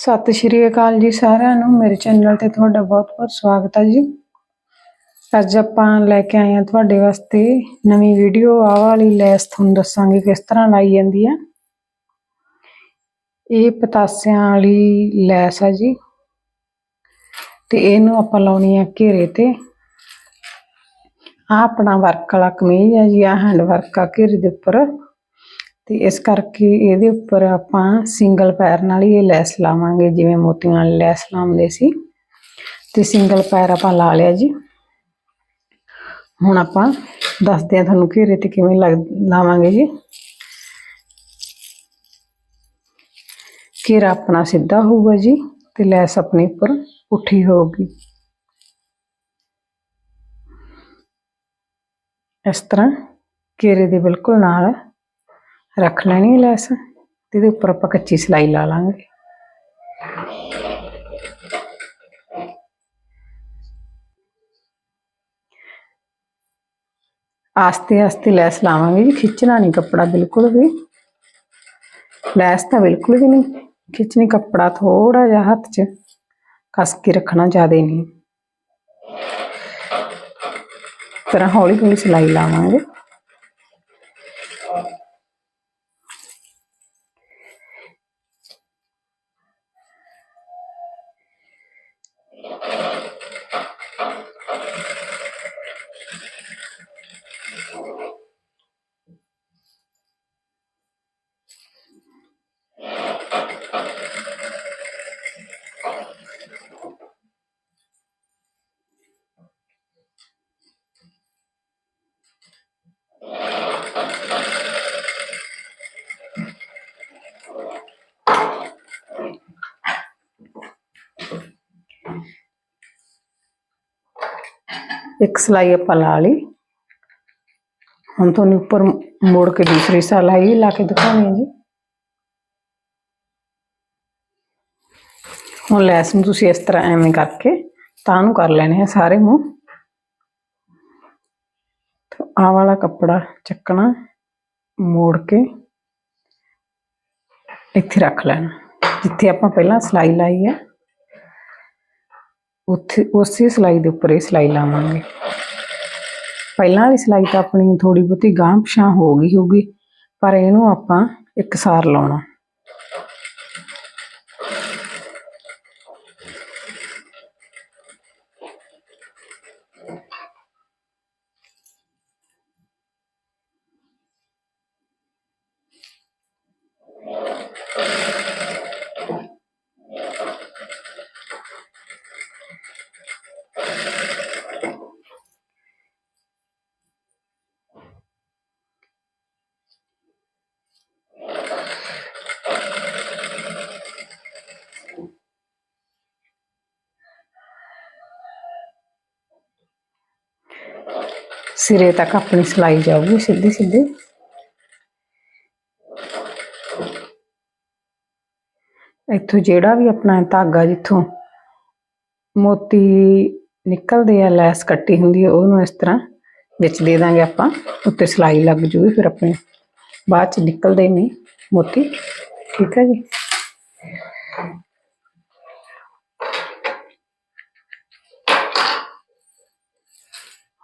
ਸਤਿ ਸ਼੍ਰੀ ਅਕਾਲ ਜੀ ਸਾਰਿਆਂ ਨੂੰ। ਮੇਰੇ ਚੈਨਲ ਤੇ ਤੁਹਾਡਾ ਬਹੁਤ-ਬਹੁਤ ਸਵਾਗਤ ਹੈ ਜੀ। ਅੱਜ ਆਪਾਂ ਲੈ ਕੇ ਆਏ ਹਾਂ ਤੁਹਾਡੇ ਵਾਸਤੇ ਨਵੀਂ ਵੀਡੀਓ। ਆਹ ਵਾਲੀ ਲੈਸ ਤੁਹਾਨੂੰ ਦੱਸਾਂਗੇ ਕਿਸ ਤਰ੍ਹਾਂ ਲਾਈ ਜਾਂਦੀ ਹੈ। ਇਹ ਪਤਾਸਿਆਂ ਵਾਲੀ ਲੈਸ ਹੈ ਜੀ। ਤੇ ਇਹਨੂੰ ਆਪਾਂ ਲਾਉਣੀ ਹੈ ਘੇਰੇ ਤੇ। ਆ ਆਪਣਾ ਵਰਕ ਵਾਲਾ ਕਮੀਜ਼ ਹੈ ਜੀ ਆ ਹੈਂਡ ਵਰਕ ਆ ਘੇਰੇ ਦੇ ਉੱਪਰ। ਤੇ ਇਸ ਕਰਕੇ ਇਹਦੇ ਉੱਪਰ ਆਪਾਂ ਸਿੰਗਲ ਪੈਰ ਨਾਲ ਹੀ ਇਹ ਲੈਸ ਲਾਵਾਂਗੇ, ਜਿਵੇਂ ਮੋਤੀਆਂ ਵਾਲੀ ਲੈਸ ਲਾਉਂਦੇ ਸੀ। ਤੇ ਸਿੰਗਲ ਪੈਰ ਆਪਾਂ ਲਾ ਲਿਆ ਜੀ। ਹੁਣ ਆਪਾਂ ਦੱਸਦੇ ਆ ਤੁਹਾਨੂੰ ਘੇਰੇ ਤੇ ਕਿਵੇਂ ਲੱਗ- ਲਾਵਾਂਗੇ ਜੀ। ਘੇਰਾ ਆਪਣਾ ਸਿੱਧਾ ਹੋਊਗਾ ਜੀ ਤੇ ਲੈਸ ਆਪਣੇ ਉੱਪਰ ਉੱਠੀ ਹੋਊਗੀ। ਇਸ ਤਰ੍ਹਾਂ ਘੇਰੇ ਦੇ ਬਿਲਕੁਲ ਨਾਲ ਰੱਖ ਲੈਣੀ ਹੈ ਲੈਸ ਤੇ ਇਹਦੇ ਉੱਪਰ ਆਪਾਂ ਕੱਚੀ ਸਲਾਈ ਲਾ ਲਾਂਗੇ ਆਸਤੇ ਆਸਤੇ ਲੈਸ ਲਾਵਾਂਗੇ ਜੀ ਖਿੱਚਣਾ ਨਹੀਂ ਕੱਪੜਾ ਬਿਲਕੁਲ ਵੀ ਲੈਸ ਤਾਂ ਬਿਲਕੁਲ ਵੀ ਨਹੀਂ ਖਿੱਚਣੀ ਕੱਪੜਾ ਥੋੜਾ ਜਿਹਾ ਹੱਥ 'ਚ ਕਸ ਕੇ ਰੱਖਣਾ ਜ਼ਿਆਦਾ ਨਹੀਂ ਇਸ ਤਰ੍ਹਾਂ ਹੌਲੀ ਹੌਲੀ ਸਲਾਈ ਲਾਵਾਂਗੇ ਇੱਕ ਸਲਾਈ ਆਪਾਂ ਲਾ ਲਈ ਹੁਣ ਤੁਹਾਨੂੰ ਉੱਪਰ ਮੋੜ ਕੇ ਦੂਸਰੀ ਸਲਾਈ ਲਾ ਕੇ ਦਿਖਾਉਣੀ ਹੈ ਜੀ ਹੁਣ ਲੈਸ ਨੂੰ ਤੁਸੀਂ ਇਸ ਤਰ੍ਹਾਂ ਐਵੇਂ ਕਰਕੇ ਤਾਂ ਨੂੰ ਕਰ ਲੈਣੇ ਆ ਸਾਰੇ ਮੂੰਹ ਤੇ ਆਹ ਵਾਲਾ ਕੱਪੜਾ ਚੱਕਣਾ ਮੋੜ ਕੇ ਇੱਥੇ ਰੱਖ ਲੈਣਾ ਜਿੱਥੇ ਆਪਾਂ ਪਹਿਲਾਂ ਸਲਾਈ ਲਾਈ ਹੈ ਉੱਥੇ ਉਸੇ ਸਲਾਈ ਦੇ ਉੱਪਰ ਇਹ ਸਲਾਈ ਲਾਵਾਂਗੇ ਪਹਿਲਾਂ ਵੀ ਸਿਲਾਈ ਤਾਂ ਆਪਣੀ ਥੋੜੀ ਬਹੁਤੀ ਗਾਂਹ ਪਛਾਂ ਹੋ ਗਈ ਹੋਊਗੀ, ਪਰ ਇਹਨੂੰ ਆਪਾਂ ਇੱਕ ਸਾਰ ਲਾਉਣਾ। ਸਿਰੇ ਤੱਕ ਆਪਣੀ ਸਲਾਈ ਜਾਊਗੀ ਸਿੱਧੀ ਸਿੱਧੀ। ਇੱਥੋਂ ਜਿਹੜਾ ਵੀ ਆਪਣਾ ਧਾਗਾ ਜਿੱਥੋਂ ਮੋਤੀ ਨਿਕਲਦੇ ਆ, ਲੈਸ ਕੱਟੀ ਹੁੰਦੀ ਹੈ ਉਹਨੂੰ ਇਸ ਤਰ੍ਹਾਂ ਵਿੱਚ ਦੇ ਦਾਂਗੇ ਆਪਾਂ। ਉੱਤੇ ਸਲਾਈ ਲੱਗ ਜੂਗੀ, ਫਿਰ ਆਪਣੇ ਬਾਅਦ ਚ ਨਿਕਲਦੇ ਨਹੀਂ ਮੋਤੀ। ਠੀਕ ਹੈ ਜੀ।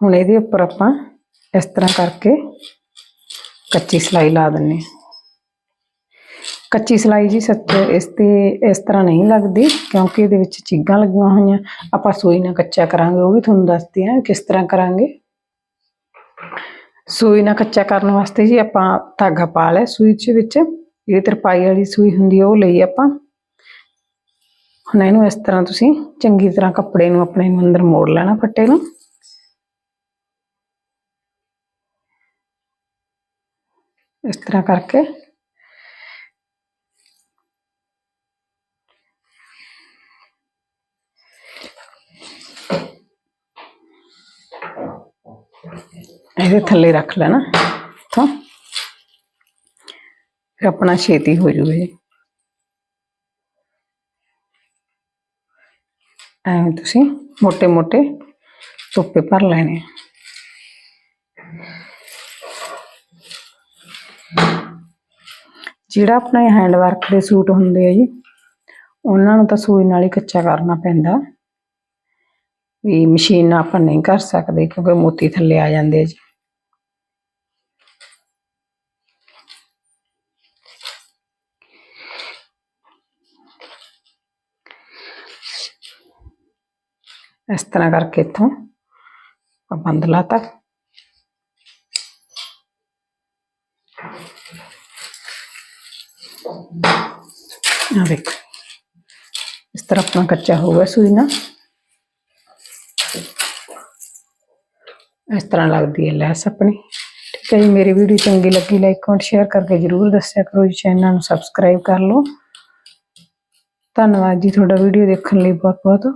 ਹੁਣ ਇਹਦੇ ਉੱਪਰ ਆਪਾਂ ਇਸ ਤਰ੍ਹਾਂ ਕਰਕੇ ਕੱਚੀ ਸਲਾਈ ਲਾ ਦਿੰਨੇ ਕੱਚੀ ਸਲਾਈ ਜੀ ਸੱਚ ਇਸ ਤੇ ਇਸ ਤਰ੍ਹਾਂ ਨਹੀਂ ਲੱਗਦੀ ਕਿਉਂਕਿ ਇਹਦੇ ਵਿੱਚ ਚੀਗਾਂ ਲੱਗੀਆਂ ਹੋਈਆਂ। ਆਪਾਂ ਸੂਈ ਨਾਲ ਕੱਚਾ ਕਰਾਂਗੇ, ਉਹ ਵੀ ਤੁਹਾਨੂੰ ਦੱਸਦੇ ਹਾਂ ਕਿਸ ਤਰ੍ਹਾਂ ਕਰਾਂਗੇ। ਸੂਈ ਨਾਲ ਕੱਚਾ ਕਰਨ ਵਾਸਤੇ ਜੀ ਆਪਾਂ ਧਾਗਾ ਪਾ ਲਿਆ ਸੂਈ ਦੇ ਵਿੱਚ। ਜਿਹੜੀ ਤਰਪਾਈ ਵਾਲੀ ਸੂਈ ਹੁੰਦੀ ਹੈ ਉਹ ਲਈ ਆਪਾਂ। ਹੁਣ ਇਹਨੂੰ ਇਸ ਤਰ੍ਹਾਂ ਤੁਸੀਂ ਚੰਗੀ ਤਰ੍ਹਾਂ ਕੱਪੜੇ ਨੂੰ ਆਪਣੇ ਨੂੰ ਅੰਦਰ ਮੋੜ ਲੈਣਾ ਫੱਟੇ ਨੂੰ। इस तरह करके। ये थले रख लेना तो अपना छेती हो जाए एवं तुम मोटे मोटे चुप्पे भर लेने। ਜਿਹੜਾ ਆਪਣੇ ਹੈਂਡ ਵਰਕ ਦੇ ਸੂਟ ਹੁੰਦੇ ਆ ਜੀ, ਉਹਨਾਂ ਨੂੰ ਤਾਂ ਸੂਈ ਨਾਲ ਹੀ ਕੱਚਾ ਕਰਨਾ ਪੈਂਦਾ। ਵੀ ਮਸ਼ੀਨ ਨਾਲ ਆਪਾਂ ਨਹੀਂ ਕਰ ਸਕਦੇ ਕਿਉਂਕਿ ਮੋਤੀ ਥੱਲੇ ਆ ਜਾਂਦੇ ਆ ਜੀ। ਇਸ ਤਰ੍ਹਾਂ ਕਰਕੇ ਇੱਥੋਂ ਆਪਾਂ ਬੰਦ ਲਾਤਾ। ਆ ਵੇਖੋ। ਇਸ ਤਰ੍ਹਾਂ ਆਪਣਾ ਕੱਚਾ ਹੋਊਗਾ ਸੂਈ ਨਾਲ ਇਸ ਤਰ੍ਹਾਂ ਲੱਗਦੀ ਹੈ ਲੈਸ ਆਪਣੀ। ਠੀਕ ਹੈ ਜੀ, ਮੇਰੀ ਵੀਡੀਓ ਚੰਗੀ ਲੱਗੀ ਲਾਈਕ ਕਮੈਂਟ ਸ਼ੇਅਰ ਕਰਕੇ ਜਰੂਰ ਦੱਸਿਆ ਕਰੋ ਜੀ। ਚੈਨਲ ਨੂੰ ਸਬਸਕ੍ਰਾਈਬ ਕਰ ਲਓ। ਧੰਨਵਾਦ ਜੀ ਤੁਹਾਡਾ ਵੀਡੀਓ ਦੇਖਣ ਲਈ ਬਹੁਤ ਬਹੁਤ